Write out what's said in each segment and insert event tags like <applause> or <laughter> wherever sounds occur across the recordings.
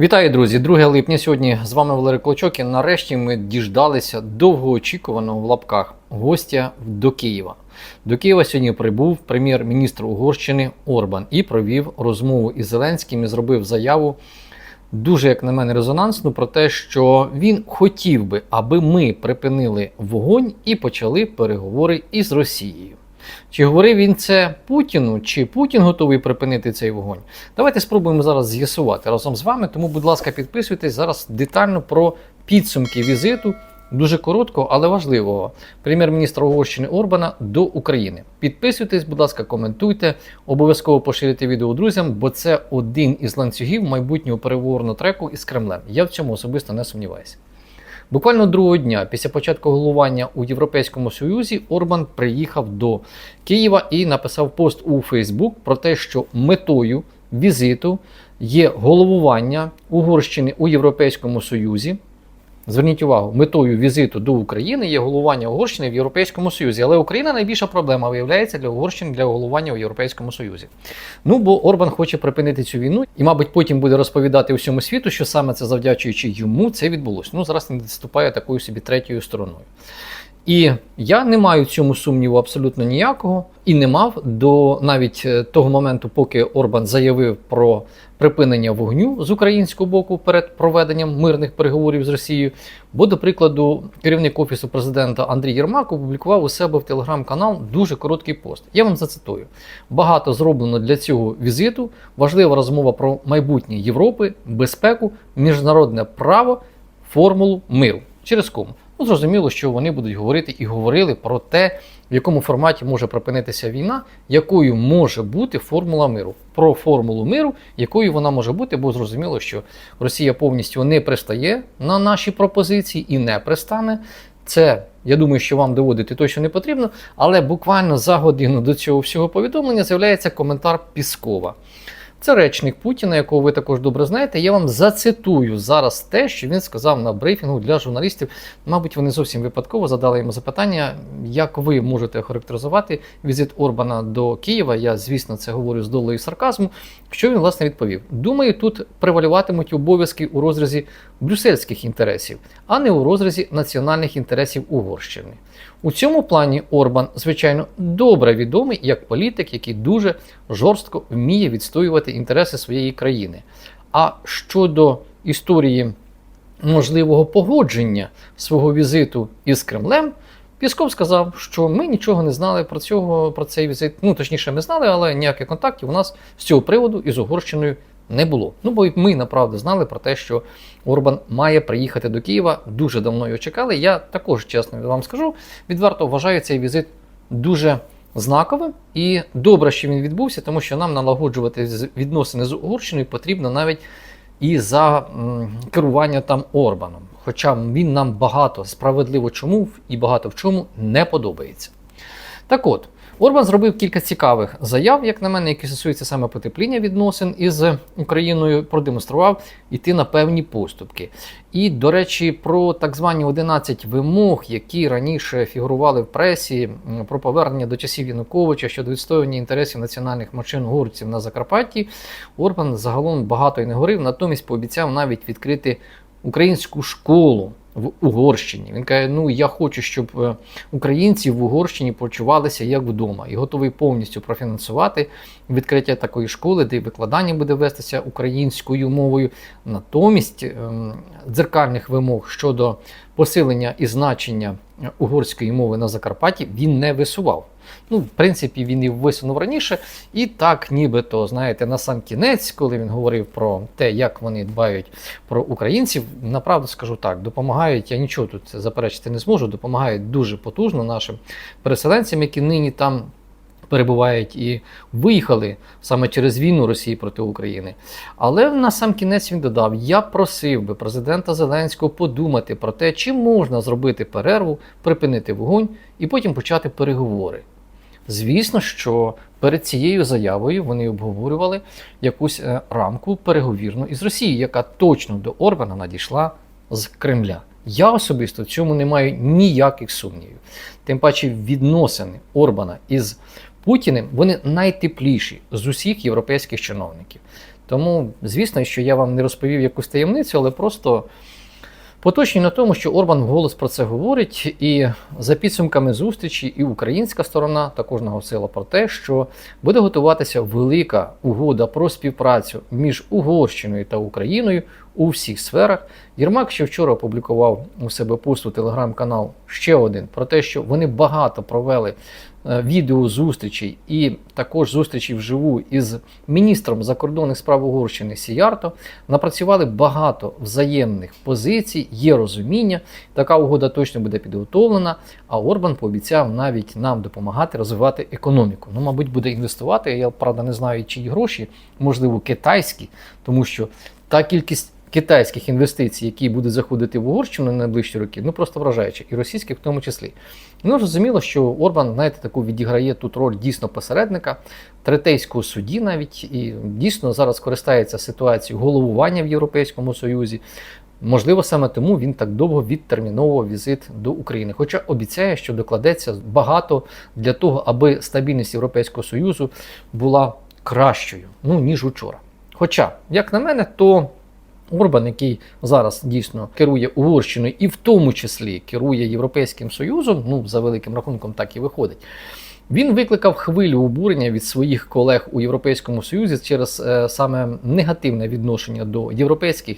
Вітаю, друзі! 2 липня сьогодні з вами Валерій Клочок. І нарешті ми діждалися довгоочікуваного в лапках гостя до Києва. До Києва сьогодні прибув прем'єр-міністр Угорщини Орбан і провів розмову із Зеленським і зробив заяву дуже, як на мене, резонансну про те, що він хотів би, аби ми припинили вогонь і почали переговори із Росією. Чи говорив він це Путіну, чи Путін готовий припинити цей вогонь? Давайте спробуємо зараз з'ясувати разом з вами. Тому, будь ласка, підписуйтесь зараз детально про підсумки візиту, дуже короткого, але важливого прем'єр-міністра Угорщини Орбана до України. Підписуйтесь, будь ласка, коментуйте, обов'язково поширюйте відео друзям, бо це один із ланцюгів майбутнього переговорного треку із Кремлем. Я в цьому особисто не сумніваюся. Буквально другого дня після початку головування у Європейському Союзі Орбан приїхав до Києва і написав пост у Фейсбук про те, що метою візиту є головування Угорщини у Європейському Союзі. Зверніть увагу, метою візиту до України є головування Угорщини в Європейському Союзі. Але Україна найбільша проблема виявляється для Угорщини для головування у Європейському Союзі. Ну бо Орбан хоче припинити цю війну, і, мабуть, потім буде розповідати усьому світу, що саме це завдячуючи йому це відбулося. Ну зараз не виступає такою собі третьою стороною. І я не маю цьому сумніву абсолютно ніякого, і не мав до навіть е, того моменту, поки Орбан заявив про припинення вогню з українського боку перед проведенням мирних переговорів з Росією. Бо, до прикладу, керівник офісу президента Андрій Єрмак опублікував у себе в телеграм-канал дуже короткий пост. Я вам зацитую: багато зроблено для цього візиту. Важлива розмова про майбутнє Європи, безпеку, міжнародне право, формулу миру. Через кому? Ну, зрозуміло, що вони будуть говорити і говорили про те, в якому форматі може припинитися війна, якою може бути формула миру. Про формулу миру, якою вона може бути, бо зрозуміло, що Росія повністю не пристає на наші пропозиції і не пристане. Це, я думаю, що вам доводити точно не потрібно, але буквально за годину до цього всього повідомлення з'являється коментар Піскова. Це речник Путіна, якого ви також добре знаєте. Я вам зацитую зараз те, що він сказав на брифінгу для журналістів. Мабуть, вони зовсім випадково задали йому запитання, як ви можете характеризувати візит Орбана до Києва. Я, звісно, це говорю з долею сарказму. Що він власне відповів? Думаю, тут превалюватимуть обов'язки у розрізі брюссельських інтересів, а не у розрізі національних інтересів Угорщини. У цьому плані Орбан, звичайно, добре відомий як політик, який дуже жорстко вміє відстоювати інтереси своєї країни. А щодо історії можливого погодження свого візиту із Кремлем, Пісков сказав, що ми нічого не знали про цього, про цей візит. Ну, точніше, ми знали, але ніяких контактів у нас з цього приводу із Угорщиною не було. Ну, бо ми направду знали про те, що Орбан має приїхати до Києва. Дуже давно його чекали. Я також чесно вам скажу, відверто вважаю цей візит дуже знаковим і добре, що він відбувся, тому що нам налагоджувати відносини з Угорщиною потрібно навіть і за керування там Орбаном. Хоча він нам багато справедливо чому і багато в чому не подобається. Так от, Орбан зробив кілька цікавих заяв, як на мене, які стосуються саме потепління відносин із Україною, продемонстрував іти на певні поступки. І, до речі, про так звані 11 вимог, які раніше фігурували в пресі, про повернення до часів Януковича щодо відстоювання інтересів національних меншин угорців на Закарпатті, Орбан загалом багато і не говорив, натомість пообіцяв навіть відкрити українську школу в Угорщині. Він каже: ну я хочу, щоб е, українці в Угорщині почувалися як вдома, і готовий повністю профінансувати відкриття такої школи, де викладання буде вестися українською мовою. Натомість ем, дзеркальних вимог щодо посилення і значення угорської мови на Закарпатті він не висував. Ну, в принципі, він і висунув раніше, і так, нібито, знаєте, на сам кінець, коли він говорив про те, як вони дбають про українців, направду скажу так, допомагають. Я нічого тут заперечити не зможу. Допомагають дуже потужно нашим переселенцям, які нині там. Перебувають і виїхали саме через війну Росії проти України. Але на сам кінець він додав: я просив би президента Зеленського подумати про те, чи можна зробити перерву, припинити вогонь і потім почати переговори. Звісно, що перед цією заявою вони обговорювали якусь е, рамку переговірну із Росією, яка точно до Орбана надійшла з Кремля. Я особисто в цьому не маю ніяких сумнівів. Тим паче відносини Орбана із Путіним вони найтепліші з усіх європейських чиновників. Тому, звісно, що я вам не розповів якусь таємницю, але просто поточні на тому, що Орбан вголос про це говорить, і за підсумками зустрічі, і українська сторона також наголосила про те, що буде готуватися велика угода про співпрацю між Угорщиною та Україною у всіх сферах. Єрмак ще вчора опублікував у себе пост у телеграм-канал ще один про те, що вони багато провели відео зустрічей і також зустрічі вживу із міністром закордонних справ Угорщини Сіярто. Напрацювали багато взаємних позицій, є розуміння. Така угода точно буде підготовлена. А Орбан пообіцяв навіть нам допомагати розвивати економіку. Ну, мабуть, буде інвестувати. Я правда не знаю, чиї гроші, можливо, китайські, тому що та кількість. Китайських інвестицій, які будуть заходити в Угорщину на найближчі роки, ну просто вражаючі, і російських в тому числі. Ну, зрозуміло, що Орбан, знаєте, таку відіграє тут роль дійсно посередника, третейського судді навіть, і дійсно зараз користається ситуацією головування в Європейському Союзі. Можливо, саме тому він так довго відтерміновував візит до України. Хоча обіцяє, що докладеться багато для того, аби стабільність Європейського Союзу була кращою, ну ніж учора. Хоча, як на мене, то Орбан, який зараз дійсно керує Угорщиною і в тому числі керує Європейським Союзом, ну за великим рахунком так і виходить. Він викликав хвилю обурення від своїх колег у Європейському Союзі через е, саме негативне відношення до європейських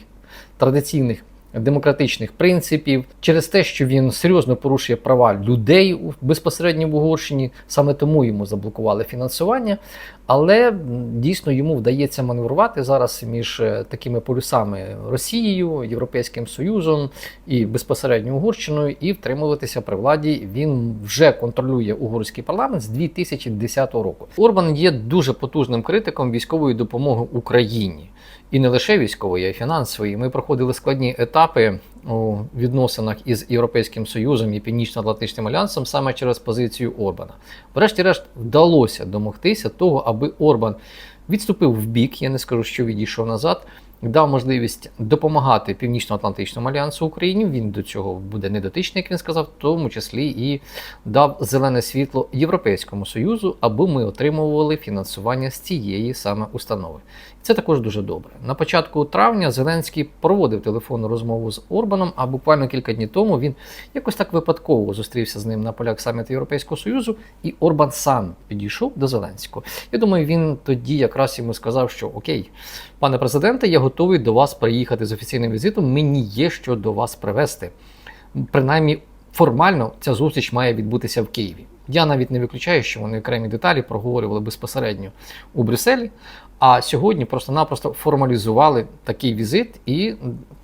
традиційних демократичних принципів, через те, що він серйозно порушує права людей безпосередньо в Угорщині, саме тому йому заблокували фінансування. Але дійсно йому вдається маневрувати зараз між е, такими полюсами Росією, Європейським Союзом і безпосередньо Угорщиною, і втримуватися при владі. Він вже контролює угорський парламент з 2010 року. Орбан є дуже потужним критиком військової допомоги Україні. І не лише військової, а й фінансової. Ми проходили складні етапи у відносинах із Європейським Союзом і Північно-Атлантичним альянсом саме через позицію Орбана. Врешті-решт вдалося домогтися того, аби Орбан відступив в бік, я не скажу, що відійшов назад, дав можливість допомагати Північно-Атлантичному альянсу Україні. Він до цього буде недотичний, як він сказав, в тому числі і дав зелене світло Європейському Союзу, аби ми отримували фінансування з цієї саме установи. Це також дуже добре. На початку травня Зеленський проводив телефонну розмову з Орбаном, а буквально кілька днів тому він якось так випадково зустрівся з ним на полях саміту Європейського Союзу, і Орбан сам підійшов до Зеленського. Я думаю, він тоді якраз йому сказав, що окей, пане президенте, я готовий до вас приїхати з офіційним візитом. Мені є що до вас привезти. Принаймні, формально ця зустріч має відбутися в Києві. Я навіть не виключаю, що вони окремі деталі проговорювали безпосередньо у Брюсселі. А сьогодні просто-напросто формалізували такий візит, і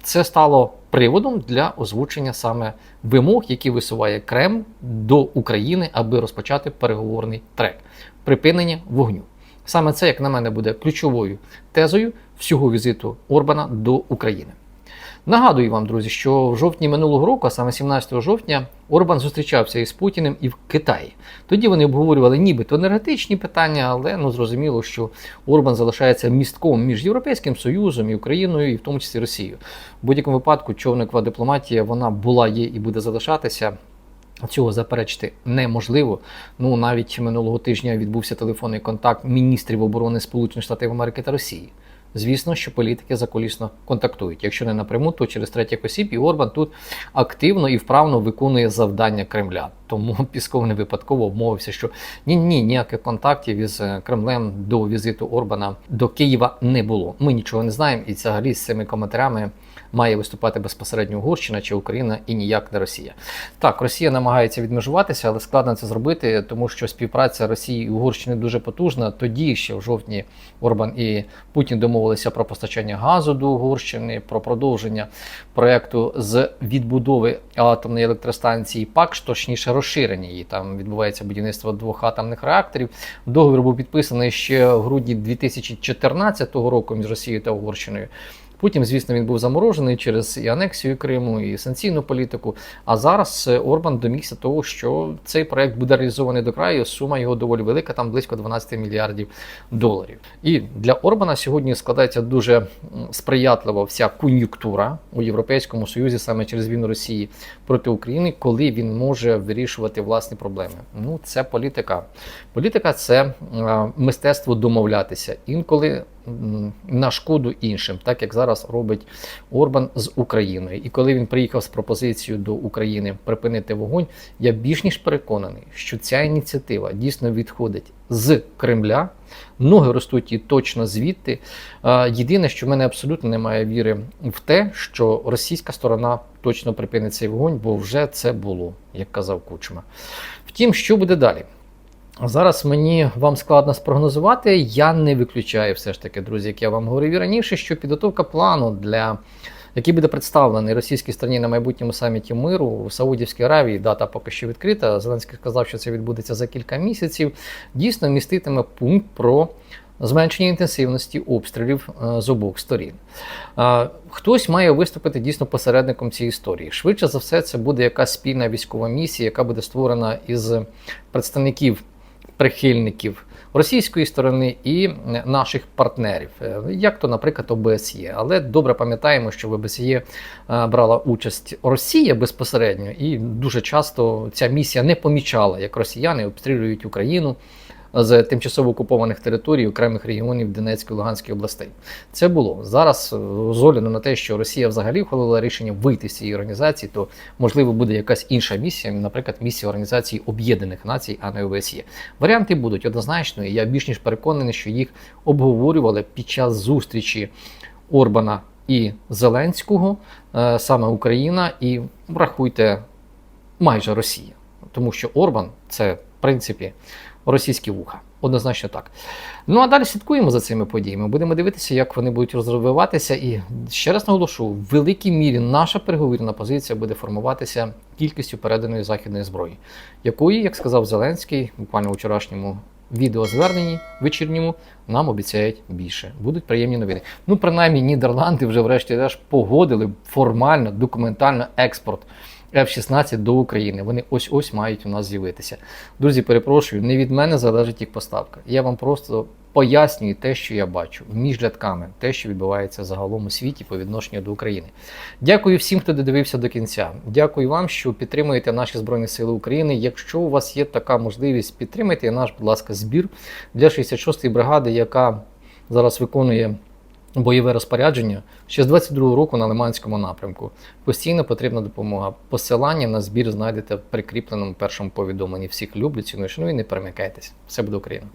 це стало приводом для озвучення саме вимог, які висуває Кремль до України, аби розпочати переговорний трек припинення вогню. Саме це, як на мене, буде ключовою тезою всього візиту Орбана до України. Нагадую вам, друзі, що в жовтні минулого року, а саме 17 жовтня, Орбан зустрічався із Путіним і в Китаї. Тоді вони обговорювали нібито енергетичні питання, але ну зрозуміло, що Орбан залишається містком між Європейським Союзом і Україною, і в тому числі Росією. В будь-якому випадку човникова дипломатія вона була, є і буде залишатися. Цього заперечити неможливо. Ну навіть минулого тижня відбувся телефонний контакт міністрів оборони Сполучених Штатів Америки та Росії. Звісно, що політики заколісно контактують. Якщо не напряму, то через третіх осіб. І Орбан тут активно і вправно виконує завдання Кремля. Тому <laughs> Пісков не випадково обмовився, що ні, ні, ніяких контактів із е, Кремлем до візиту Орбана до Києва не було. Ми нічого не знаємо, і взагалі з цими коментарями має виступати безпосередньо Угорщина чи Україна і ніяк не Росія. Так, Росія намагається відмежуватися, але складно це зробити, тому що співпраця Росії і Угорщини дуже потужна. Тоді ще в жовтні Орбан і Путін домовилися про постачання газу до Угорщини, про продовження проекту з відбудови атомної електростанції ПАКШ, точніше розширення її. Там відбувається будівництво двох атомних реакторів. Договір був підписаний ще в грудні 2014 року між Росією та Угорщиною. Потім, звісно, він був заморожений через і анексію Криму, і санкційну політику. А зараз е, Орбан домігся того, що цей проект буде реалізований до краю. Сума його доволі велика, там близько 12 мільярдів доларів. І для Орбана сьогодні складається дуже м, сприятлива вся кон'юнктура у Європейському Союзі саме через війну Росії проти України, коли він може вирішувати власні проблеми. Ну, це політика. Політика це е, мистецтво домовлятися. Інколи на шкоду іншим, так як зараз робить Орбан з Україною. І коли він приїхав з пропозицією до України припинити вогонь, я більш ніж переконаний, що ця ініціатива дійсно відходить з Кремля. Ноги ростуть і точно звідти. Єдине, що в мене абсолютно немає віри в те, що російська сторона точно припинить цей вогонь, бо вже це було, як казав Кучма. Втім, що буде далі? Зараз мені вам складно спрогнозувати. Я не виключаю все ж таки, друзі, як я вам говорив і раніше, що підготовка плану для який буде представлений російській стороні на майбутньому саміті миру у Саудівській Аравії. Дата поки що відкрита. Зеленський сказав, що це відбудеться за кілька місяців. Дійсно міститиме пункт про зменшення інтенсивності обстрілів е, з обох сторін. Е, Хтось має виступити дійсно посередником цієї історії. Швидше за все, це буде якась спільна військова місія, яка буде створена із представників прихильників російської сторони і наших партнерів, Е, як то, наприклад, ОБСЄ. Але добре пам'ятаємо, що в ОБСЄ е, брала участь Росія безпосередньо, і дуже часто ця місія не помічала, як росіяни обстрілюють Україну з тимчасово окупованих територій окремих регіонів Донецької і Луганської областей. Це було зараз е, з огляду на те, що Росія взагалі ухвалила рішення вийти з цієї організації, то можливо буде якась інша місія, наприклад, місія Організації Об'єднаних Націй, а не ОБСЄ. Варіанти будуть однозначно, і я більш ніж переконаний, що їх обговорювали під час зустрічі Орбана і Зеленського, е, саме Україна, і врахуйте майже Росія, тому що Орбан це в принципі російські вуха. Однозначно так. Ну а далі слідкуємо за цими подіями. Будемо дивитися, як вони будуть розвиватися. І ще раз наголошу, в великій мірі наша переговірна позиція буде формуватися кількістю переданої західної зброї, якої, як сказав Зеленський, буквально у вчорашньому відеозверненні вечірньому, нам обіцяють більше. Будуть приємні новини. Ну, принаймні, Нідерланди вже врешті-решт погодили формально, документально експорт. F-16 до України. Вони ось ось мають у нас з'явитися. Друзі, перепрошую, не від мене залежить їх поставка. Я вам просто пояснюю те, що я бачу між рядками, те, що відбувається загалом у світі по відношенню до України. Дякую всім, хто додивився до кінця. Дякую вам, що підтримуєте наші Збройні Сили України. Якщо у вас є така можливість, підтримайте наш, будь ласка, збір для 66-ї бригади, яка зараз виконує бойове розпорядження ще з 22-го року на Лиманському напрямку. Постійно потрібна допомога. Посилання на збір знайдете в прикріпленому першому повідомленні. Всіх люблю, ціную, шаную і не перемикайтесь. Все буде Україна.